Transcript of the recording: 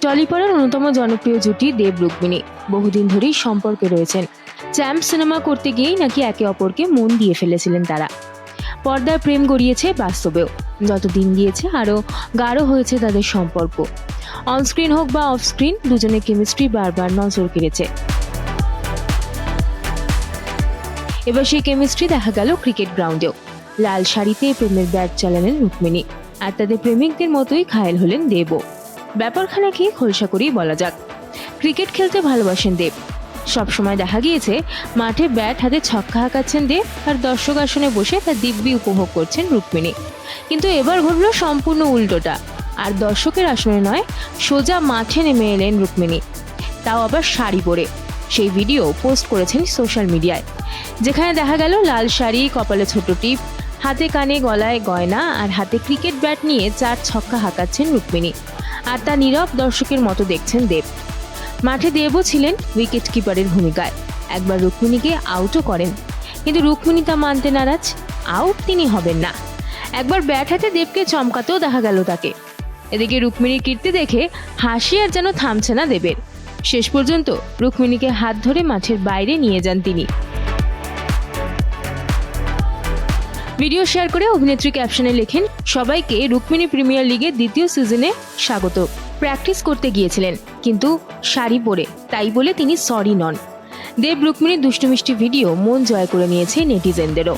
টলিপাড়ার অন্যতম জনপ্রিয় জুটি দেব রুক্মিণী। বহুদিন ধরেই সম্পর্কে রয়েছেন। চ্যাম্প সিনেমা করতে গিয়েই নাকি একে অপরকে মন দিয়ে ফেলেছিলেন তারা। পর্দায় প্রেম গড়িয়েছে বাস্তবেও। যত দিন গিয়েছে, আরও গাঢ় হয়েছে তাদের সম্পর্ক। অনস্ক্রিন হোক বা অফ স্ক্রিন দুজনের কেমিস্ট্রি বারবার নজর কেড়েছে। এবার সেই কেমিস্ট্রি দেখা গেল ক্রিকেট গ্রাউন্ডেও। লাল শাড়িতে প্রেমের ব্যাট চালালেন রুক্মিণী। আর তাদের প্রেমিকদের মতোই ঘায়েল হলেন দেবও। ব্যাপারখানা কি খোলসা করেই বলা যাক। ক্রিকেট খেলতে ভালোবাসেন দেব। সবসময় দেখা গিয়েছে, মাঠে ব্যাট হাতে ছক্কা হাঁকাচ্ছেন দেব আর দর্শক আসনে বসে তার দিব্যি উপভোগ করছেন রুক্মিণী। কিন্তু এবার ঘটল সম্পূর্ণ উল্টোটা। আর দর্শকের আসনে নয়, সোজা মাঠে নেমে এলেন রুক্মিণী। তাও আবার শাড়ি পরে। সেই ভিডিও পোস্ট করেছেন সোশ্যাল মিডিয়ায়। যেখানে দেখা গেল লাল শাড়ি, কপালে ছোট টিপ, হাতে কানে গলায় গয়না আর হাতে ক্রিকেট ব্যাট নিয়ে চার ছক্কা হাঁকাচ্ছেন রুক্মিণী। আর তা নীরব দর্শকের মতো দেখছেন দেব। মাঠে দেবও ছিলেন উইকেট কিপারের ভূমিকায়। একবার রুক্মিণীকে আউটও করেন। কিন্তু রুক্মিণী তা মানতে নারাজ আউট তিনি হবেন না। একবার ব্যাট হাতে দেবকে চমকাতেও দেখা গেল তাকে। এদিকে রুক্মিণীর কীর্তি দেখে হাসি আর যেন থামছে না দেবের। শেষ পর্যন্ত রুক্মিণীকে হাত ধরে মাঠের বাইরে নিয়ে যান তিনি। ভিডিও শেয়ার করে অভিনেত্রী ক্যাপশনে লেখেন, সবাইকে রুক্মিণী প্রিমিয়ার লিগের দ্বিতীয় সিজনে স্বাগত। প্র্যাকটিস করতে গিয়েছিলেন, কিন্তু শাড়ি পরে, তাই বলে তিনি সরি নন। দেব রুক্মিণীর দুষ্টুমিষ্টি ভিডিও মন জয় করে নিয়েছে নেটিজেনদেরও।